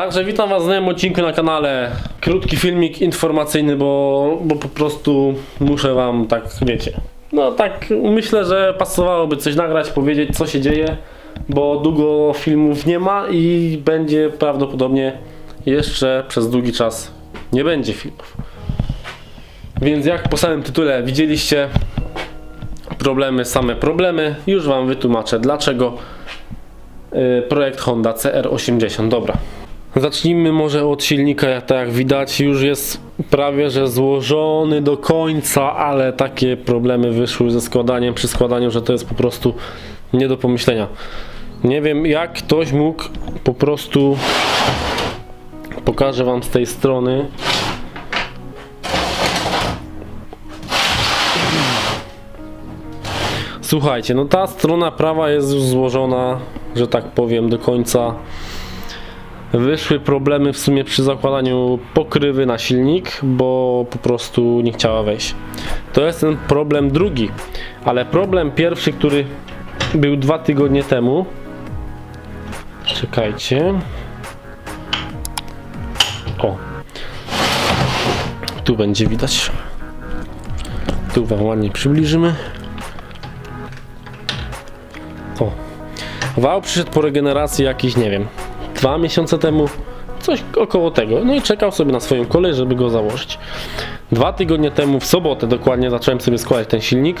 Także witam Was w nowym odcinku na kanale. Krótki filmik informacyjny, bo, bo po prostu muszę Wam tak, wiecie. No tak myślę, że pasowałoby coś nagrać, powiedzieć co się dzieje, bo długo filmów nie ma i będzie prawdopodobnie jeszcze przez długi czas nie będzie filmów. Więc jak po samym tytule widzieliście, problemy, same problemy, już Wam wytłumaczę dlaczego. Yy, Projekt Honda CR80, dobra. Zacznijmy może od silnika, jak tak widać już jest prawie że złożony do końca, ale takie problemy wyszły ze składaniem, przy składaniu, że to jest po prostu nie do pomyślenia. Nie wiem jak ktoś mógł po prostu pokażę wam z tej strony Słuchajcie, no ta strona prawa jest już złożona, że tak powiem, do końca. Wyszły problemy w sumie przy zakładaniu pokrywy na silnik, bo po prostu nie chciała wejść. To jest ten problem drugi, ale problem pierwszy, który był dwa tygodnie temu. Czekajcie. O. Tu będzie widać. Tu wam ładnie przybliżymy. O. Wał przyszedł po regeneracji jakiś, nie wiem, dwa miesiące temu, coś około tego. No i czekał sobie na swoją kolej, żeby go założyć. Dwa tygodnie temu, w sobotę dokładnie, zacząłem sobie składać ten silnik.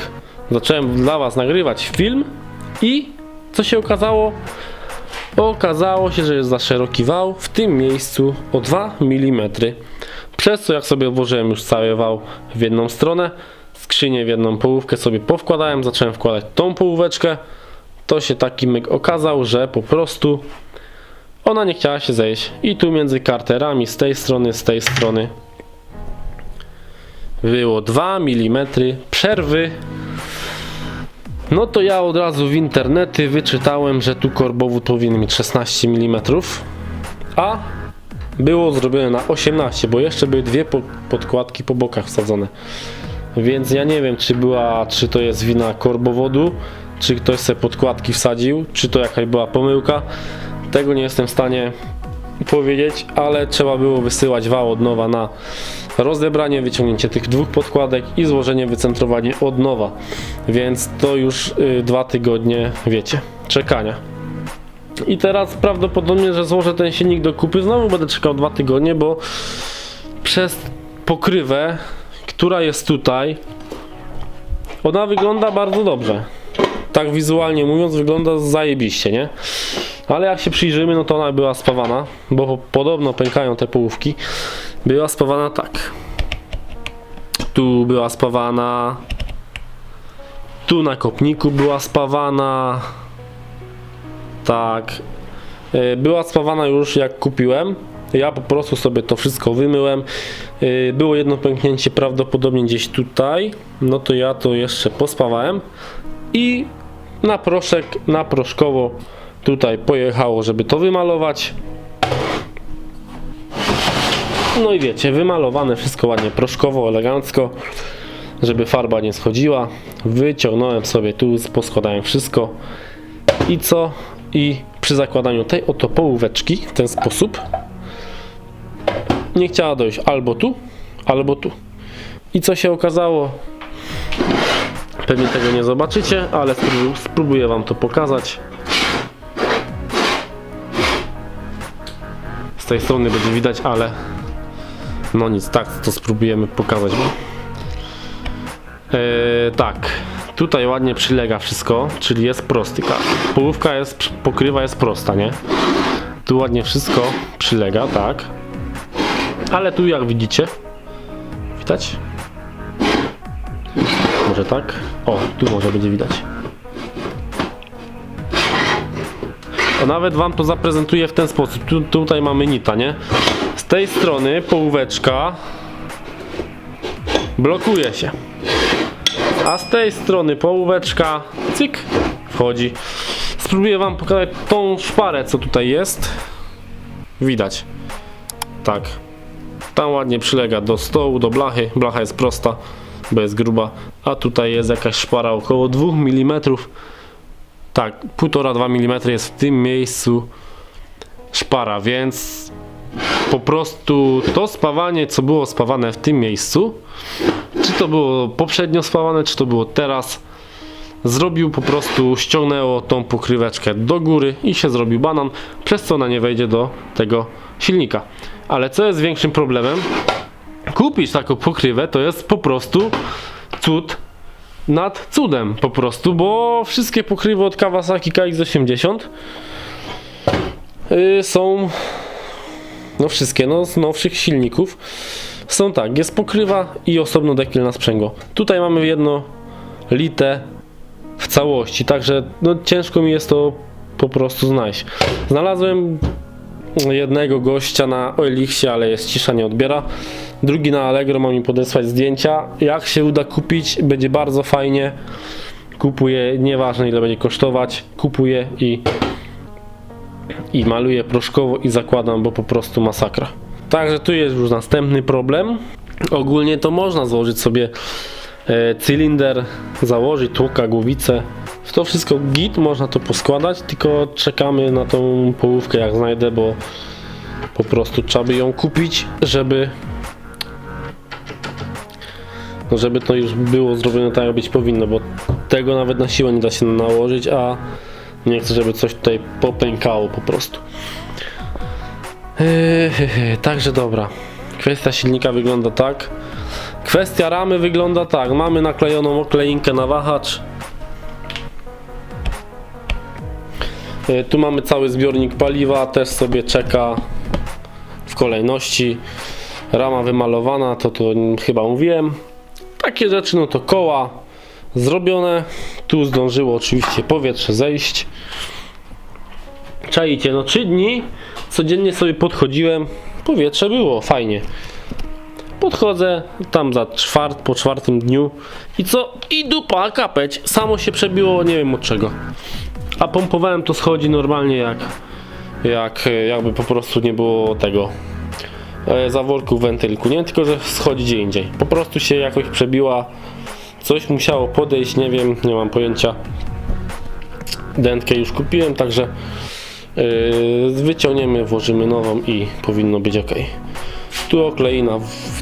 Zacząłem dla Was nagrywać film i co się okazało? Okazało się, że jest za szeroki wał w tym miejscu o 2 mm. Przez co jak sobie włożyłem już cały wał w jedną stronę, skrzynię w jedną połówkę sobie powkładałem, zacząłem wkładać tą połóweczkę to się taki myk okazał, że po prostu ona nie chciała się zejść. I tu między karterami z tej strony, z tej strony było 2 mm przerwy. No to ja od razu w internety wyczytałem, że tu korbowód powinien mieć 16 mm, a było zrobione na 18, bo jeszcze były dwie po- podkładki po bokach wsadzone. Więc ja nie wiem, czy była, czy to jest wina korbowodu, czy ktoś sobie podkładki wsadził, czy to jakaś była pomyłka. Tego nie jestem w stanie powiedzieć, ale trzeba było wysyłać wał od nowa na rozebranie, wyciągnięcie tych dwóch podkładek i złożenie, wycentrowanie od nowa. Więc to już y, dwa tygodnie, wiecie, czekania. I teraz prawdopodobnie, że złożę ten silnik do kupy, znowu będę czekał dwa tygodnie, bo przez pokrywę, która jest tutaj, ona wygląda bardzo dobrze. Tak wizualnie mówiąc, wygląda zajebiście, nie? Ale jak się przyjrzymy, no to ona była spawana, bo po- podobno pękają te połówki. Była spawana tak. Tu była spawana. Tu na kopniku była spawana. Tak. E, Była spawana już jak kupiłem. Ja po prostu sobie to wszystko wymyłem. E, Było jedno pęknięcie prawdopodobnie gdzieś tutaj. No to ja to jeszcze pospawałem. I na proszek, na proszkowo tutaj pojechało, żeby to wymalować. No i wiecie, wymalowane wszystko ładnie proszkowo, elegancko, żeby farba nie schodziła. Wyciągnąłem sobie tu, poskładałem wszystko. I co? I przy zakładaniu tej oto połóweczki w ten sposób nie chciała dojść albo tu, albo tu. I co się okazało? Pewnie tego nie zobaczycie, ale spró- spróbuję Wam to pokazać. Tej strony będzie widać, ale no nic, tak to spróbujemy pokazać. Eee, tak, tutaj ładnie przylega wszystko, czyli jest prosty. ka- Połówka jest, pokrywa jest prosta, nie? Tu ładnie wszystko przylega, tak. Ale tu jak widzicie, widać? Może tak? O, tu może będzie widać. Nawet wam to zaprezentuję w ten sposób. Tu, tutaj mamy nita, nie? Z tej strony połóweczka blokuje się. A z tej strony połóweczka cyk wchodzi. Spróbuję wam pokazać tą szparę, co tutaj jest. Widać. Tak. Tam ładnie przylega do stołu, do blachy. Blacha jest prosta, bo jest gruba. A tutaj jest jakaś szpara około 2 mm. Tak, 1,5-2 mm jest w tym miejscu szpara, więc po prostu to spawanie, co było spawane w tym miejscu, czy to było poprzednio spawane, czy to było teraz, zrobił po prostu, ściągnęło tą pokryweczkę do góry i się zrobił banan, przez co ona nie wejdzie do tego silnika. Ale co jest większym problemem? Kupić taką pokrywę to jest po prostu cud nad cudem po prostu, bo wszystkie pokrywy od Kawasaki KX80 yy, są no wszystkie, no z nowszych silników są tak, jest pokrywa i osobno dekiel na sprzęgło. Tutaj mamy jedno lite w całości, także no ciężko mi jest to po prostu znaleźć. Znalazłem jednego gościa na Oelixie, ale jest cisza, nie odbiera. Drugi na Allegro ma mi podesłać zdjęcia. Jak się uda kupić, będzie bardzo fajnie. Kupuję, nieważne ile będzie kosztować, kupuję i, i maluję proszkowo i zakładam, bo po prostu masakra. Także tu jest już następny problem. Ogólnie to można złożyć sobie e, cylinder, założyć tłoka, głowicę. W to wszystko git, można to poskładać, tylko czekamy na tą połówkę jak znajdę, bo po prostu trzeba by ją kupić, żeby żeby to już było zrobione tak jak być powinno, bo tego nawet na siłę nie da się nałożyć, a nie chcę, żeby coś tutaj popękało po prostu. Także dobra. Kwestia silnika wygląda tak. Kwestia ramy wygląda tak. Mamy naklejoną okleinkę na wahacz. E, Tu mamy cały zbiornik paliwa, też sobie czeka w kolejności. Rama wymalowana, to to chyba mówiłem. Takie rzeczy, no to koła zrobione. Tu zdążyło oczywiście powietrze zejść. Czajcie, no 3 dni codziennie sobie podchodziłem. Powietrze było, fajnie. Podchodzę tam za czwart, po czwartym dniu i co? I dupa, kapeć. Samo się przebiło, nie wiem od czego. A pompowałem to schodzi normalnie jak, jak jakby po prostu nie było tego zaworku w wentylku, nie? Tylko, że schodzi gdzie indziej. Po prostu się jakoś przebiła, coś musiało podejść, nie wiem, nie mam pojęcia. Dętkę już kupiłem, także yy, wyciągniemy, włożymy nową i powinno być ok. Tu okleina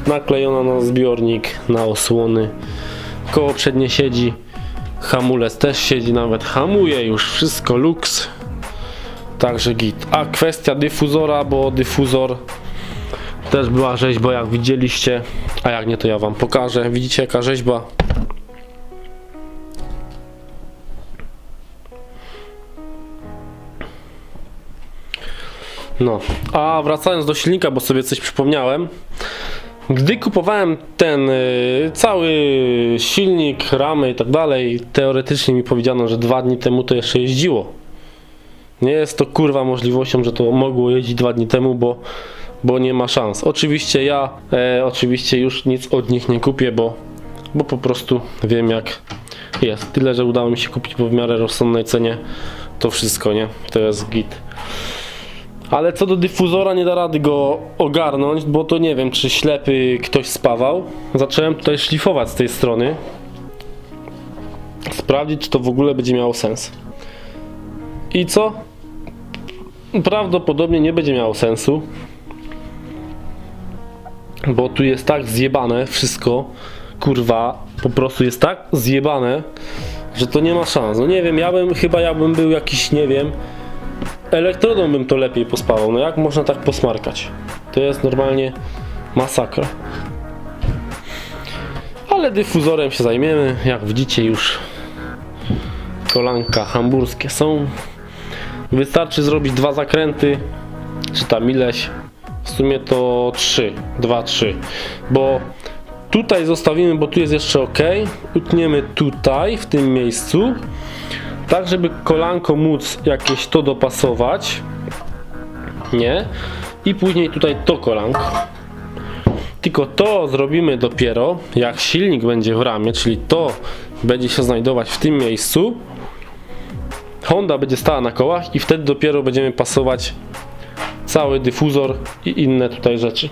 naklejona na zbiornik, na osłony. Koło przednie siedzi, hamulec też siedzi, nawet hamuje już wszystko luks. Także git. A kwestia dyfuzora, bo dyfuzor też była rzeźba, jak widzieliście. A jak nie, to ja wam pokażę. Widzicie, jaka rzeźba? No, a wracając do silnika, bo sobie coś przypomniałem. Gdy kupowałem ten y, cały silnik, ramy i tak dalej, teoretycznie mi powiedziano, że dwa dni temu to jeszcze jeździło. Nie jest to kurwa możliwością, że to mogło jeździć dwa dni temu, bo, bo nie ma szans. Oczywiście ja e, oczywiście już nic od nich nie kupię, bo, bo po prostu wiem jak jest. Tyle, że udało mi się kupić po w miarę rozsądnej cenie to wszystko, nie? To jest git. Ale co do dyfuzora nie da rady go ogarnąć, bo to nie wiem, czy ślepy ktoś spawał. Zacząłem tutaj szlifować z tej strony. Sprawdzić, czy to w ogóle będzie miało sens. I co? Prawdopodobnie nie będzie miało sensu. Bo tu jest tak zjebane wszystko. Kurwa, po prostu jest tak zjebane, że to nie ma szans. No nie wiem, ja bym chyba jakbym był jakiś, nie wiem, elektrodą bym to lepiej pospawał. No jak można tak posmarkać? To jest normalnie masakra. Ale dyfuzorem się zajmiemy. Jak widzicie już kolanka hamburskie są. Wystarczy zrobić dwa zakręty, czy tam ileś. W sumie to 3, 2, 3. Bo tutaj zostawimy, bo tu jest jeszcze ok. Utniemy tutaj, w tym miejscu. Tak żeby kolanko móc jakieś to dopasować. Nie. I później tutaj to kolanko. Tylko to zrobimy dopiero jak silnik będzie w ramie czyli to będzie się znajdować w tym miejscu. Honda będzie stała na kołach i wtedy dopiero będziemy pasować cały dyfuzor i inne tutaj rzeczy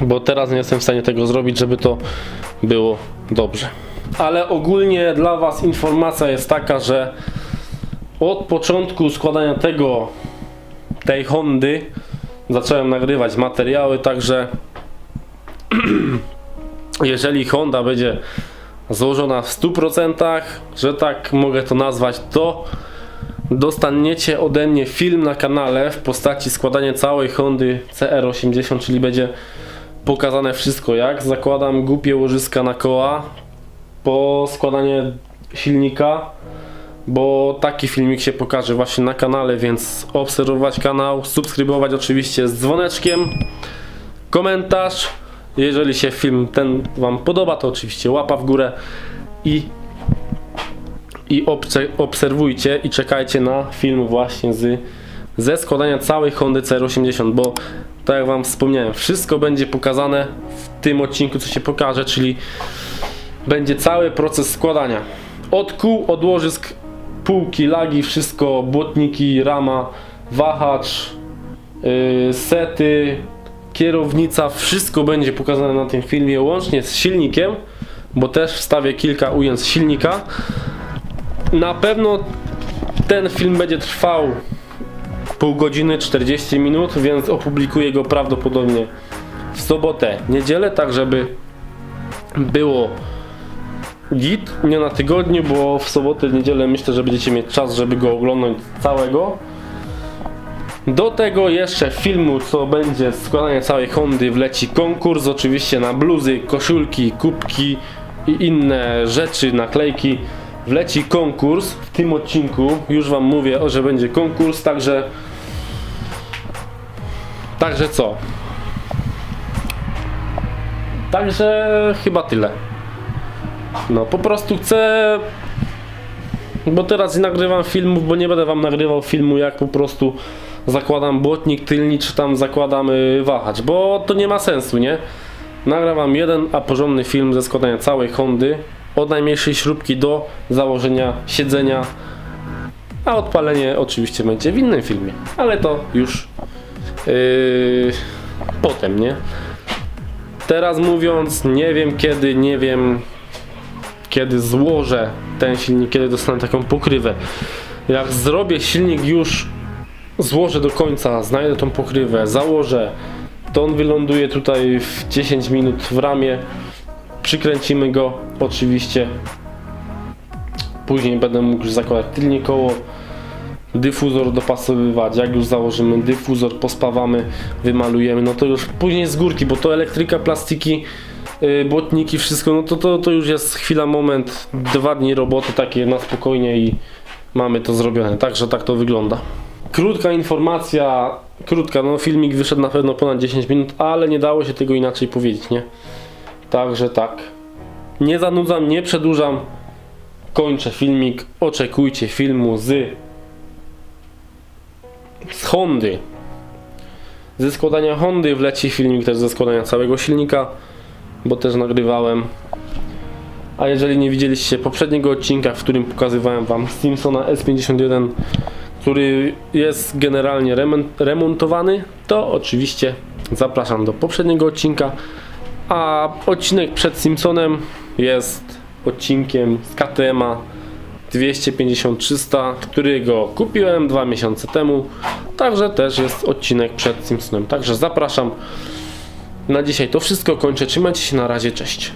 bo teraz nie jestem w stanie tego zrobić, żeby to było dobrze. Ale ogólnie dla Was informacja jest taka, że od początku składania tego, tej Hondy zacząłem nagrywać materiały, także jeżeli Honda będzie złożona w 100%, że tak mogę to nazwać, to dostaniecie ode mnie film na kanale w postaci składania całej Hondy CR80, czyli będzie pokazane wszystko jak zakładam głupie łożyska na koła po składanie silnika bo taki filmik się pokaże właśnie na kanale, więc obserwować kanał, subskrybować oczywiście z dzwoneczkiem, komentarz, jeżeli się film ten Wam podoba, to oczywiście łapa w górę i, i obserwujcie i czekajcie na film właśnie z, ze składania całej Hondy CR80, bo tak jak Wam wspomniałem, wszystko będzie pokazane w tym odcinku, co się pokaże, czyli będzie cały proces składania. Od kół, od łożysk, półki, lagi, wszystko, błotniki, rama, wahacz, yy, sety, kierownica, wszystko będzie pokazane na tym filmie, łącznie z silnikiem, bo też wstawię kilka ujęć silnika. Na pewno ten film będzie trwał pół godziny, 40 minut, więc opublikuję go prawdopodobnie w sobotę, niedzielę, tak żeby było git, nie na tygodniu, bo w sobotę, niedzielę myślę, że będziecie mieć czas, żeby go oglądać całego. Do tego jeszcze filmu, co będzie składanie całej Hondy, wleci konkurs, oczywiście na bluzy, koszulki, kubki i inne rzeczy, naklejki. Wleci konkurs w tym odcinku, już wam mówię, o, że będzie konkurs, także Także co? Także chyba tyle. No po prostu chcę. Bo teraz nie nagrywam filmów, bo nie będę wam nagrywał filmu jak po prostu zakładam błotnik tylni, czy tam zakładam y, wahacz, bo to nie ma sensu, nie? Nagrywam jeden, a porządny film ze składania całej Hondy, od najmniejszej śrubki do założenia siedzenia, a odpalenie oczywiście będzie w innym filmie, ale to już yy, potem, nie? Teraz mówiąc, nie wiem kiedy, nie wiem kiedy złożę ten silnik, kiedy dostanę taką pokrywę. Jak zrobię silnik już, złożę do końca, znajdę tą pokrywę, założę, to on wyląduje tutaj w 10 minut w ramie. Przykręcimy go oczywiście. Później będę mógł zakładać tylnie koło, dyfuzor dopasowywać. Jak już założymy dyfuzor, pospawamy, wymalujemy, no to już później z górki, bo to elektryka, plastiki, yy, błotniki, wszystko, no to, to, to już jest chwila, moment, dwa dni roboty takie na spokojnie i mamy to zrobione. Także tak to wygląda. Krótka informacja, krótka, no filmik wyszedł na pewno ponad 10 minut, ale nie dało się tego inaczej powiedzieć, nie? Także tak. Nie zanudzam, nie przedłużam. Kończę filmik. Oczekujcie filmu z z Hondy. Ze składania Hondy wleci filmik też ze składania całego silnika, bo też nagrywałem. A jeżeli nie widzieliście poprzedniego odcinka, w którym pokazywałem Wam Simpsona S51, który jest generalnie remon- remontowany, to oczywiście zapraszam do poprzedniego odcinka. A odcinek przed Simpsonem jest odcinkiem z KTM-a 250-300, którego kupiłem dwa miesiące temu. Także też jest odcinek przed Simpsonem. Także zapraszam. Na dzisiaj to wszystko kończę. Trzymajcie się na razie. Cześć.